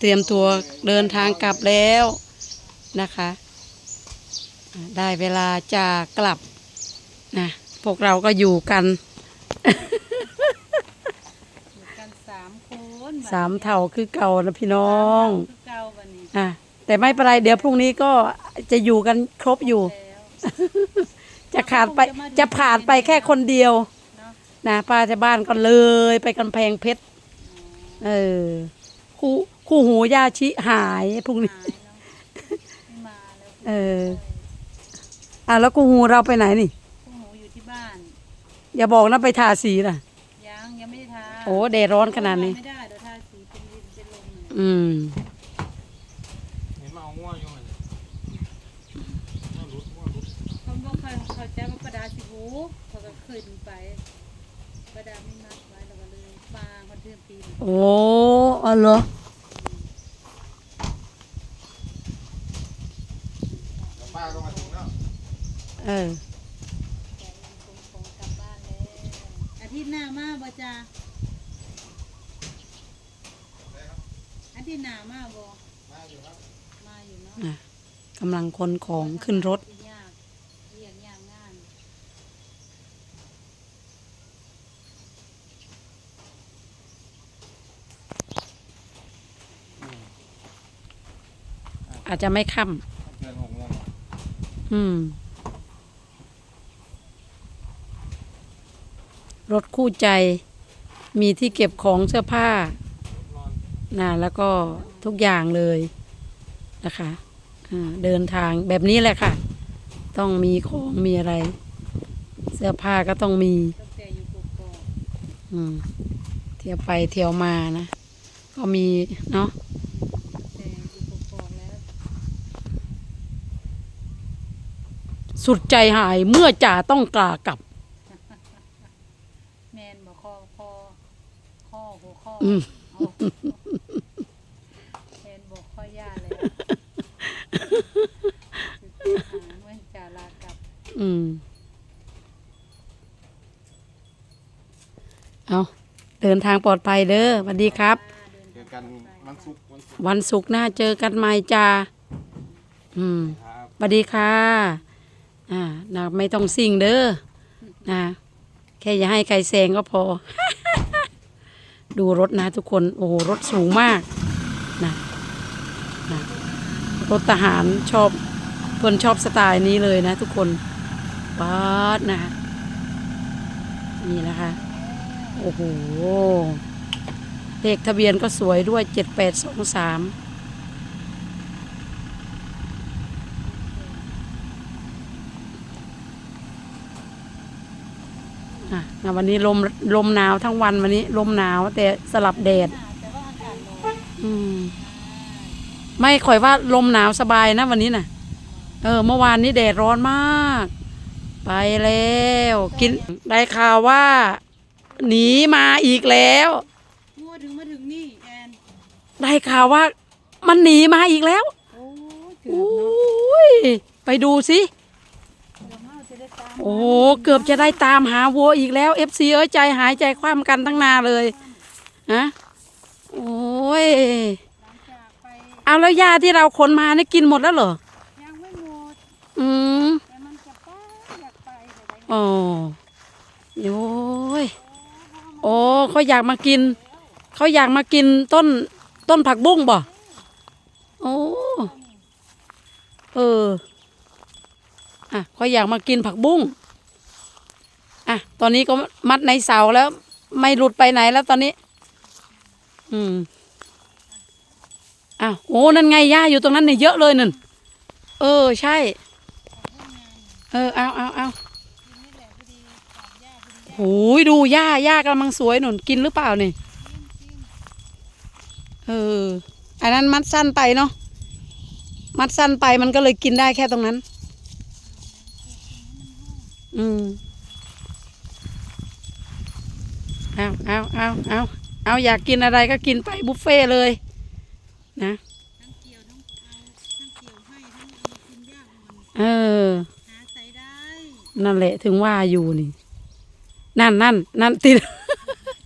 เตรียมตัวเดินทางกลับแล้วนะคะอ่าได้เวลาจะกลับนะพวกเราก็อยู่กันอยู่กันสามคนสามเท่าคือเก่านะพี่น้องคือเก่าบันนี้อะแต่ไม่เป็นไรเดี๋ยวพรุ่งนี้ก็จะอยู่กันครบอยู่แล้วจะขาดไปจะผ่านไปแค่คนเดียวเนาะนะป้าที่บ้านก็เลยไปกำแพงเพชรเออคู่ คู่หูยาชิหายพรุ่งนี้หายเนาะไม่มาแล้วเออ อะแล้วคู่หูเราไปไหนนี่ พวกหนูอยู่ที่บ้านอย่าบอกนะไปทาสีนะยังยังไม่ได้ทาโอ้แดดร้อนขนาดนี้ ไม่ได้เดี๋ยวทาสีเป็นดินเป็นลมเนี่ยอืม เห็นมาเอาง่วงอยู่เลยง่วงรุดง่วงรุดเขาบอกเขาเขาจะมาประดาสิหูเขาก็ขึ้นไปประดาไม่มัดไว้แล้วก็เลยปางมันเดือนปีนโอ้อ๋อเหรอ เดี๋ยว ป้าก็มาถึงแล้วเออแต่ยังคงคงกลับบ้านแล้วอาทิตย์หน้ามาบ่จ้าอาทิตย์หน้ามาบ่มาอยู่ครับมาอยู่เนาะนะกำลังคนของขึ้นรถ ยากเรียกยากงานอาจจะไม่ค่ เกินหกโมงำ อืม รถคู่ใจ มีที่เก็บของเสื้อผ้านอนนะแล้วก็ทุกอย่างเลยนะคะอ่าเดินทางแบบนี้แหละค่ะ ต้องมีของมีอะไร เสื้อผ้าก็ต้องมีตั้งแต่อยู่กกอกอืมเที่ยวไปเที่ยวมานะ ก็มีเนาะ แต่อยู่กกอกแล้ว สุดใจหายเมื่อจ่าต้องกลากลับ แมนบอกคอคอข้อหัวข้ออืม เอาแมนบอกข้อย่าเลยสุดท้ายหาเมื่อจ่าลากลับอืม เอาเดินทางปลอดภัยเด้อสวัสดีครับเจอกันวันศุกร์วันศุกร์วันศุกร์หน้าเจอกันใหม่จ้าอืมครับ สวัสดีค่ะ อ่านะไม่ต้องซิ่งเด้อนะแค่อย่าให้ใครแซงก็พอ ดูรถนะทุกคน โอ้โหรถสูงมากนะนะรถทหารชอบเพื่อนชอบสไตล์นี้เลยนะทุกคนป๊าดนะนี่นะคะ โอ้โหเลขทะเบียนก็สวยด้วยเจ็ดแปดสองสาม อะนะ วันนี้ลมลมหนาวทั้งวันวันนี้ ลมหนาว แต่สลับแดดแต่ว่าอากาศร้อนอืมไม่ค่อยว่าลมหนาวสบายนะวันนี้น่ะ เออ เมื่อวานนี้แดดร้อนมาก ไปแล้ว กินได้ข่าวว่า หนีมาอีกแล้วงัวถึงมาถึงนี่แอนได้ข่าวว่า มันหนีมาอีกแล้วโอ้ยเกืโออบเนาะ้ยไปดูสิ โอ้เกือบจะได้ตามหาวัวอีกแล้วเอฟซีเอ้ยใจหายใจคว่ำกันทั้งนาเลยฮะโอ้ยเอาแล้วยาที่เราขนมานี่กินหมดแล้วเหรอยังไม่หมดอืมแต่มันจะไปอยากไปโอ้ยโอ้เขาอยากมากิน เขาอยากมากินต้นต้นผักบุ้งบ่โอ้เออ อะเขาอยากมากินผักบุ้งอะตอนนี้ก็มัดในเสาแล้ว ไม่หลุดไปไหนแล้วตอนนี้ อืมอ้าวโอ้นั่นไงย่าอยู่ตรงนั้นเนี่ยเยอะเลยนั่นเออใช่ เออเอาเอาเอานี่แหละพอดีขาดหญ้าพอดีโอ้ยดูหญ้าหญ้ากำลังสวยหนุนกินหรือเปล่าเนี่ยเอออันนั้นมัดสั้นไปเนาะมัดสั้นไปมันก็เลยกินได้แค่ตรงนั้น อืมเอาเอาเอาเอาเอาอยากกินอะไรก็กินไปบุฟเฟ่เลย นะเออนั่นแหละถึงว่าอยู่นี่ นั่นนั่นนั่นติด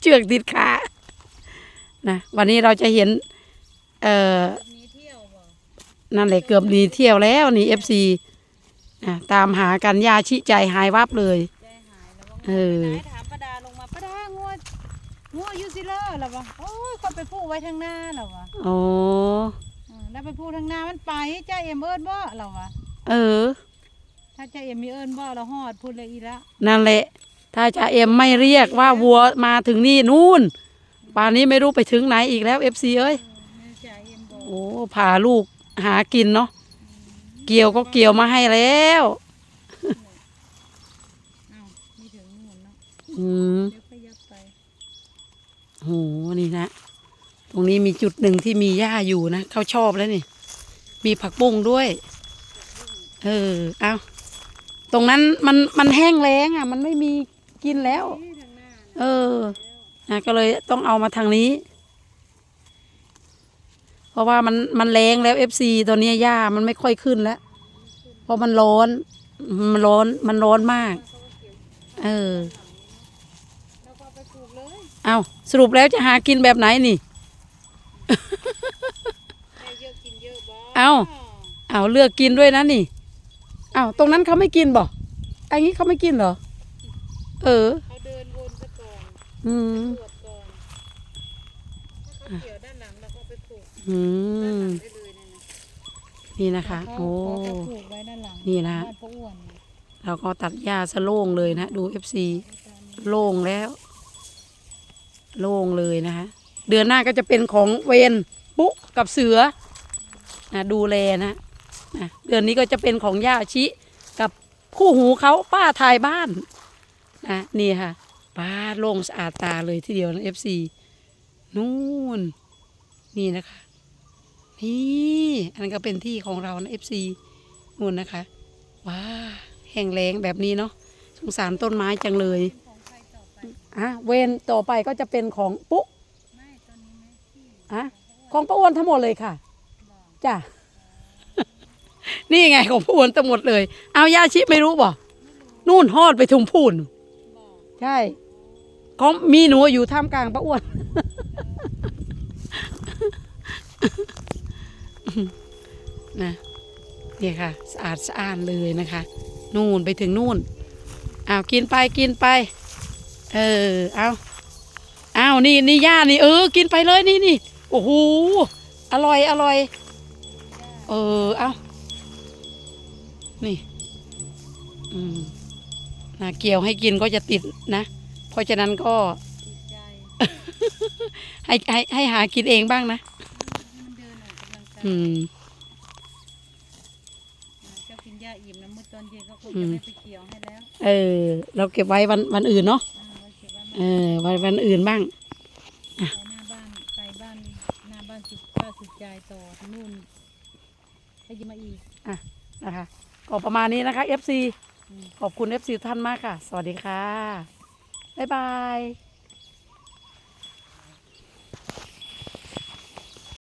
เชือกติดขานะวันนี้เราจะเห็น เอ่อนั่นแหละเกือบหนีเที่ยวแล้วนี่เอฟซี อะตามหากันยาชิใจหายวับเลย ใจหายแล้วว่าเออ ไปไหนถามป้าดาลงมาป้าดางัวงัวอยู่ซิเลอร์แล้ววะโอ้ยคนไปพูดไว้ทางหน้าแล้ววะโอ้เออแล้วไปพูดทางหน้ามันไปจ้าเอ็มเอิญบ่แล้ววะเออ ถ้าจ้าเอ็มมีเอิญบ่เราฮอดพูดเลยอีละนั่นแหละ ถ้าจ่าเอ็มไม่เรียกว่าวัวมาถึงนี่นู่นป่านนี้ไม่รู้ไปถึงไหนอีกแล้วเอฟซีเอ้ยเออจ้าเอ็มบอกโอ้พาลูกหากินเนาะ เกี่ยวก็เกี่ยวมาให้แล้วอ้าวมีถึงนู่นเนาะอืมเดี๋ยวขยับไปโหนี่นะ ตรงนี้มีจุดหนึ่งที่มีหญ้าอยู่นะเขาชอบแล้วนี่ มีผักบุ้งด้วย เออ เอาตรงนั้นมันมันแห้งแล้งอะ มันไม่มีกินแล้ว นี่ทางหน้า เออนะก็เลยต้องเอามาทางนี้ เพราะว่ามันมันแรงแล้วเอฟซีตอนนี้หญ้ามันไม่ค่อยขึ้นแล้ว เพราะมันร้อน มันร้อนมันร้อนมาก เออแล้วก็เอาไปปลูกเลยเอาสรุปแล้วจะหากินแบบไหนนี่ได้เยอะกินเยอะบ่เอาเอาเลือกกินด้วยนะนี่เอาตรงนั้นเขาไม่กินบ่อันนี้เขาไม่กินเหรอ เออเขาเดินวนซะก่อนอืมตรวจก่อน อาไปปลูกอืด้านหมลังได้เลยนะนะนี่นะคะเขาโอ้เขาก็ปลูกไว้ด้านหลังนี่นะ บ้านป้าอ้วนเราก็ตัดหญ้าซะโล่งเลยนะ ดูเอฟซีโล่งแล้ว โล่งเลยนะคะ เดือนหน้าก็จะเป็นของเวนปุ๊กับเสือนะดูแลนะนะเดือนนี้ก็จะเป็นของย่าชิ กับคู่หูเขาป้าทายบ้านนะนี่ค่ะป้าโล่งสะอาดตาเลยทีเดียวนะเอฟซีนู่น นี่นะคะ นี่อันนั้นก็เป็นที่ของเรานะเอฟซีนู่นนะคะ ว้าแห้งแล้งแบบนี้เนาะสงสารต้นไม้จังเลยของใครต่อไปอะเวนต่อไปก็จะเป็นของปุ๊ไม่ตอนนี้ไหมที่อะของป้าอ้วนทั้งหมดเลยค่ะบอกจ้ะนี่ไงของป้าอ้วนทั้งหมดเลย เอายาชิไม่รู้บ่นู่นฮอดไปถุงพูนบอกใช่ของมีหนูอยู่ท่ามกลางป้าอ้วน นะนี่ค่ะ สะอาดสะอาดเลยนะคะ นู่นไปถึงนู่นอ้าวกินไปกินไป เออเอาอ้าวนี่นี่ย่านี่เออ กินไปเลยนี่นี่โอ้โหอร่อยอร่อย เออเอานี่ อืมนะเกี่ยวให้กินก็จะติดนะ เพราะฉะนั้นก็ติดใจให้ให้ให้หากินเองบ้างนะมันเดินอ อกกำลังกายอืมเจ้ากินหญ้าอิ่มนะเมื่อตอนเย็นก็คงอืจะมไม่ไปเกี่ยวให้แล้วเออ เราเก็บไว้วันวันอื่นเนาะอ่าไว้เก็บไว้เออวันวันอื่นบ้างไว้หน้าบ้านไปบ้านหน้าบ้านสุดป้าสุดใจต่อนู่นให้ยิมาอีก นะคะก็ประมาณนี้นะคะ FC อืม ขอบคุณ FC ท่านมากค่ะ สวัสดีค่ะ บ๊ายบาย